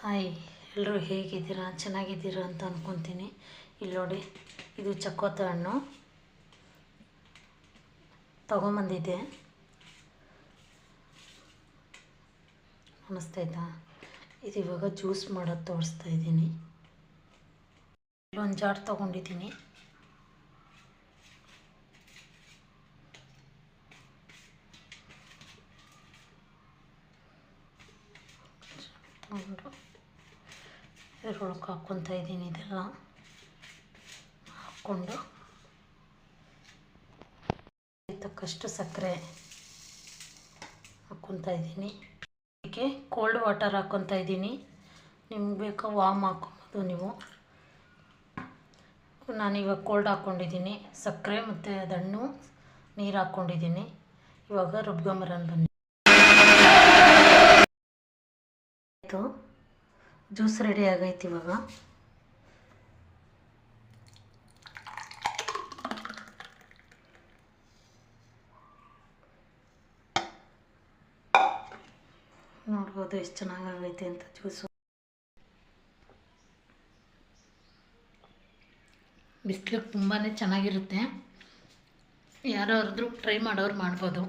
Hi ಎಲ್ಲರೂ ಹೇಗಿದ್ದೀರಾ? ಚೆನ್ನಾಗಿದ್ದೀರಾ ಅಂತ ಅಂದ್ಕೊತೀನಿ ಇಲ್ಲಿ ನೋಡಿ, ಇದು ಚಕ್ಕೋತ ಹಣ್ಣು. ತಗೊಂಬಂದಿದ್ದೆ. ಅನ್ನಿಸ್ತೈತಾ ಇದು ಇವಾಗ ಜ್ಯೂಸ್ ಮಾಡೋದು ತೋರಿಸ್ತಾ ಇದ್ದೀನಿ. ಇಲ್ಲೊಂದು ಜಾರ್ ತೊಗೊಂಡಿದ್ದೀನಿ. ತಗೊಂಡು ಇದ್ರೊಳಗೆ ಹಾಕ್ಕೊತಾ ಇದ್ದೀನಿ ಇದೆಲ್ಲ ಹಾಕ್ಕೊಂಡು. ತಕ್ಕಷ್ಟು ಸಕ್ಕರೆ ಹಾಕ್ಕೊತಾ ಇದ್ದೀನಿ. ಅದಕ್ಕೆ ಕೋಲ್ಡ್ ವಾಟರ್ ಹಾಕ್ಕೊತ ಇದ್ದೀನಿ. ನಿಮ್ಗೆ ಬೇಕೋ ವಾಮ್ ಹಾಕ್ಕೊಬೋದು ನೀವು. ನಾನಿವಾಗ ಕೋಲ್ಡ್ ಹಾಕ್ಕೊಂಡಿದ್ದೀನಿ. ಸಕ್ಕರೆ ಮತ್ತು ಅದಣ್ಣು, ನೀರು ಹಾಕ್ಕೊಂಡಿದ್ದೀನಿ. ಇವಾಗ ರುಬ್ಕೊಂಬರೋಣ ಬನ್ನಿ. ಆಯಿತು. ಜ್ಯೂಸ್ ರೆಡಿ ಆಗೈತೆ ಇವಾಗ. ನೋಡ್ಬೋದು ಎಷ್ಟು ಚೆನ್ನಾಗಾಗೈತೆ ಅಂತ ಜ್ಯೂಸು. ಬಿಸ್ಲಿಗೆ ತುಂಬಾ ಚೆನ್ನಾಗಿರುತ್ತೆ. ಯಾರಾದ್ರೂ ಟ್ರೈ ಮಾಡೋರು ಮಾಡ್ಬೋದು.